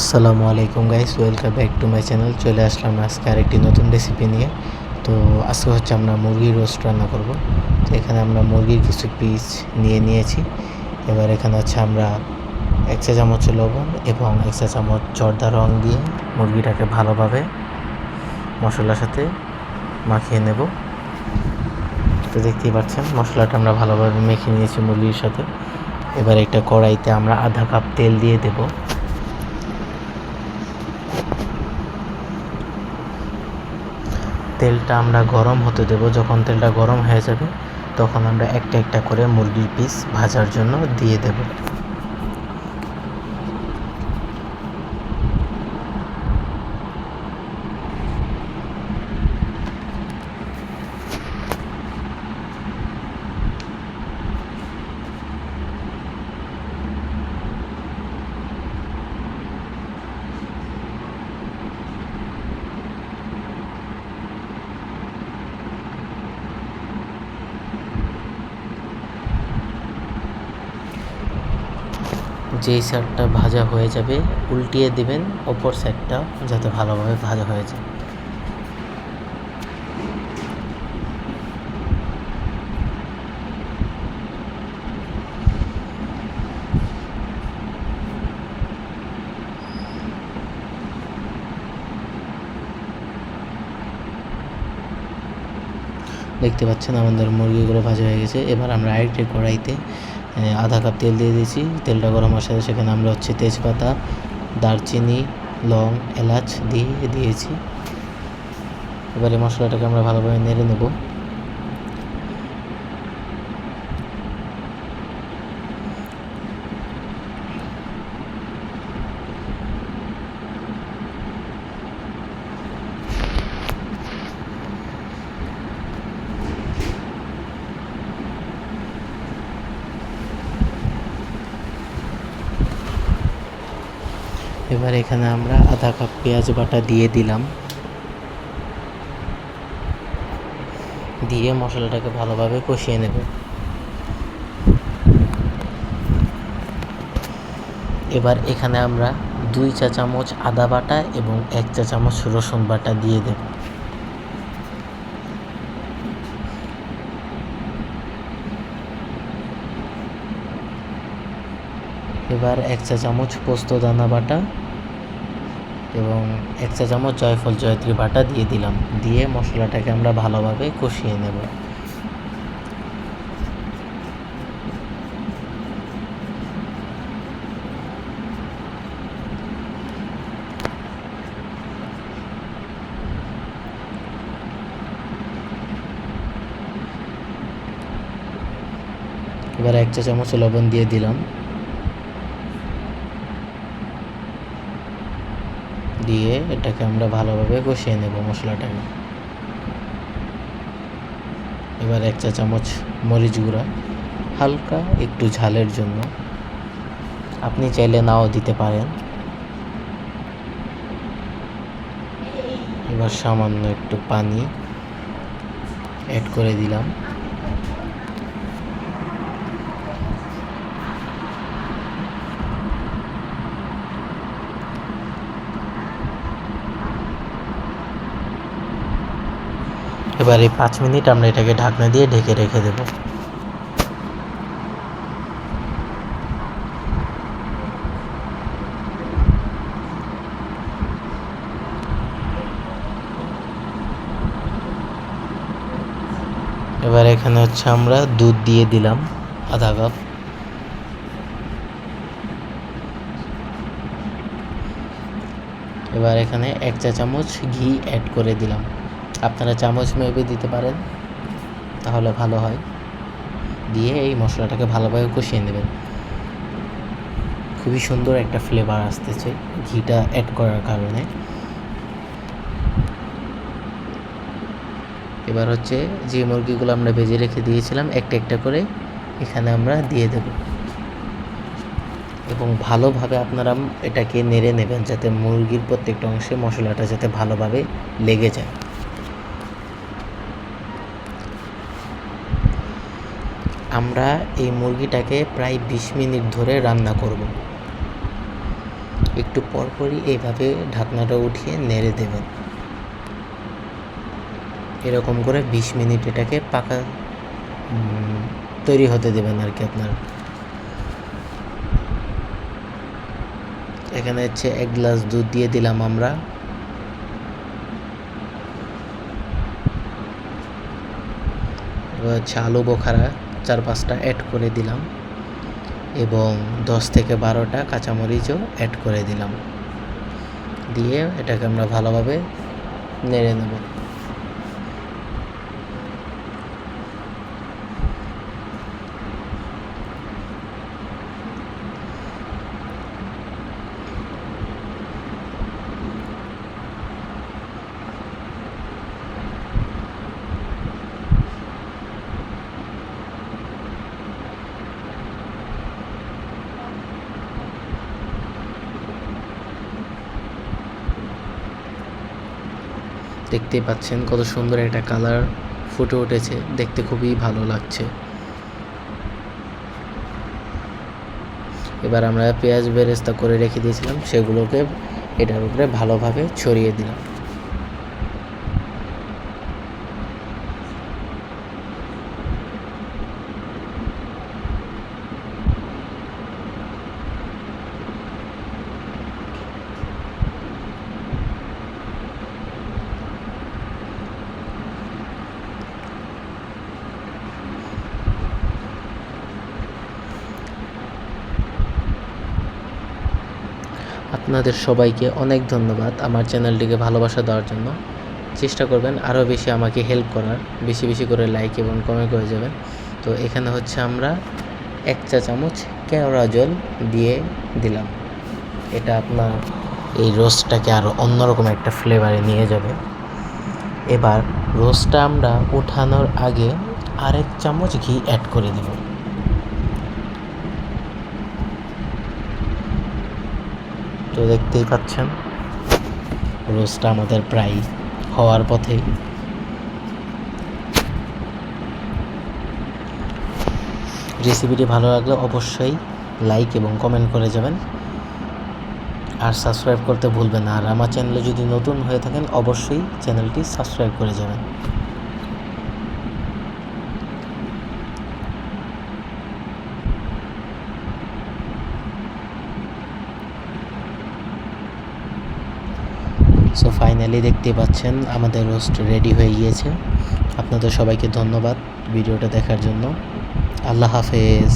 আসসালামু আলাইকুম guys welcome back to my channel চলে আসলাম আজকে আরেকটি নতুন রেসিপি নিয়ে। তো আজকে হচ্ছে আমরা মুরগির রোস্ট রান্না করব। তো এখানে আমরা মুরগির কিছু পিস নিয়ে নিয়েছি। এবার এখানে হচ্ছে আমরা এক চা চামচ লবণ এবং এক চা চামচ জর্দা রং দিয়ে মুরগিটাকে ভালোভাবে মশলার সাথে মাখিয়ে নেব। তো দেখতেই পাচ্ছেন, মশলাটা আমরা ভালোভাবে মেখে নিয়েছি মুরগির সাথে। এবার একটা কড়াইতে আমরা আধা কাপ তেল দিয়ে দেবো। তেলটা আমরা গরম হতে দেব। যখন তেলটা গরম হয়ে যাবে, তখন আমরা একটা একটা করে মুরগির পিস ভাজার জন্য দিয়ে দেব। যেই সাইডটা ভাজা হয়ে যাবে, উল্টিয়ে দেবেন অপর সাইডটা যাতে ভালোভাবে ভাজা হয়ে যায়। দেখতে পাচ্ছেন আমাদের মুরগিগুলো ভাজা হয়ে গেছে। এবার আমরা আরেকটি কড়াইতে আধা কাপ তেল দিয়ে দিয়েছি। তেলটা গরম মশলা সেখানে আমরা হচ্ছে তেজপাতা, দারচিনি, লং, এলাচ দিয়ে দিয়েছি। এবারে মশলাটাকে আমরা ভালোভাবে নেড়ে নেব। এবার এখানে আমরা আধা কাপ পেঁয়াজ বাটা দিয়ে দিলাম। দিয়ে মশলাটাকে ভালোভাবে কষিয়ে নেব। এবার এখানে আমরা দুই চা চামচ আদা বাটা এবং এক চা চামচ রসুন বাটা দিয়ে দেব। এবার এক চা চামচ পোস্ত দানা বাটা এবং এক চা চামচ জয়ফল জয়ত্রী বাটা দিয়ে দিলাম। দিয়ে মশলাটাকে আমরা ভালোভাবে কষিয়ে নেব। এবার এক চা চামচ লবণ দিয়ে দিলাম। দিয়ে এটাকে আমরা ভালোভাবে কষিয়ে নেব মশলাটাকে। এবার এক চা চামচ মরিচ গুঁড়া, হালকা একটু ঝালের জন্য। আপনি চাইলে নাও দিতে পারেন। এবার সামান্য একটু পানি অ্যাড করে দিলাম। এবার এই পাঁচ মিনিট আমরা এটাকে ঢাকনা দিয়ে ঢেকে রেখে দেব। এবার এখানে হচ্ছে আমরা দুধ দিয়ে দিলাম আধা কাপ। এবার এখানে এক চা চামচ ঘি অ্যাড করে দিলাম। আপনারা চামচ মেপে দিতে পারেন, তাহলে ভালো হয়। দিয়ে এই মশলাটাকে ভালোভাবে কষিয়ে নেবেন। খুবই সুন্দর একটা ফ্লেভার আসতেছে ঘিটা অ্যাড করার কারণে। এবার হচ্ছে যে মুরগিগুলো আমরা ভেজে রেখে দিয়েছিলাম, একটা একটা করে এখানে আমরা দিয়ে দেব। এবং ভালোভাবে আপনারা এটাকে নেড়ে নেবেন যাতে মুরগির প্রত্যেকটা অংশে মশলাটা যাতে ভালোভাবে লেগে যায়। আমরা এই মুরগিটাকে প্রায় বিশ মিনিট ধরে রান্না করব। একটু পরপরই এইভাবে ঢাকনাটা উঠিয়ে নেড়ে দেবেন এরকম করে বিশ মিনিট এটাকে পাকা তৈরি হতে দেবেন আর কি আপনার। এখানে হচ্ছে এক গ্লাস দুধ দিয়ে দিলাম আমরা। এবার হচ্ছে আলু বোখারা। চার পাঁচটা অ্যাড করে দিলাম এবং দশ থেকে বারোটা কাঁচামরিচও অ্যাড করে দিলাম। দিয়ে এটাকে আমরা ভালোভাবে নেড়ে নেব। দেখতেই পাচ্ছেন কত সুন্দর একটা কালার ফুটে উঠেছে। দেখতে খুবই ভালো লাগছে। এবার আমরা পেঁয়াজ বেরেস্তা করে রেখে দিয়েছিলাম, সেগুলোকে এটার উপরে ভালোভাবে ছড়িয়ে দিলাম। আপনাদের সবাইকে অনেক ধন্যবাদ আমার চ্যানেলটিকে ভালোবাসা দেওয়ার জন্য। চেষ্টা করবেন আরও বেশি আমাকে হেল্প করার, বেশি বেশি করে লাইক এবং কমেন্ট করে যাবেন। তো এখানে হচ্ছে আমরা এক চা চামচ কেওড়া জল দিয়ে দিলাম। এটা আপনার এই রোস্টটাকে আরও অন্যরকম একটা ফ্লেভারে নিয়ে যাবে। এবার রোস্টটা আমরা ওঠানোর আগে আরেক চামচ ঘি অ্যাড করে দিব। তো দেখতেই পাচ্ছেন, রোজটা আমাদের প্রায় হওয়ার পথেই রেসিপিটি ভালো লাগলে অবশ্যই লাইক এবং কমেন্ট করে যাবেন। আর সাবস্ক্রাইব করতে ভুলবেন না। আর আমার চ্যানেলে যদি নতুন হয়ে থাকেন, অবশ্যই চ্যানেলটি সাবস্ক্রাইব করে যাবেন। সো ফাইনালি দেখতে পাচ্ছেন, আমাদের রোস্ট রেডি হয়ে গিয়েছে। আপনাদের সবাইকে ধন্যবাদ ভিডিওটা দেখার জন্য। আল্লাহ হাফেজ।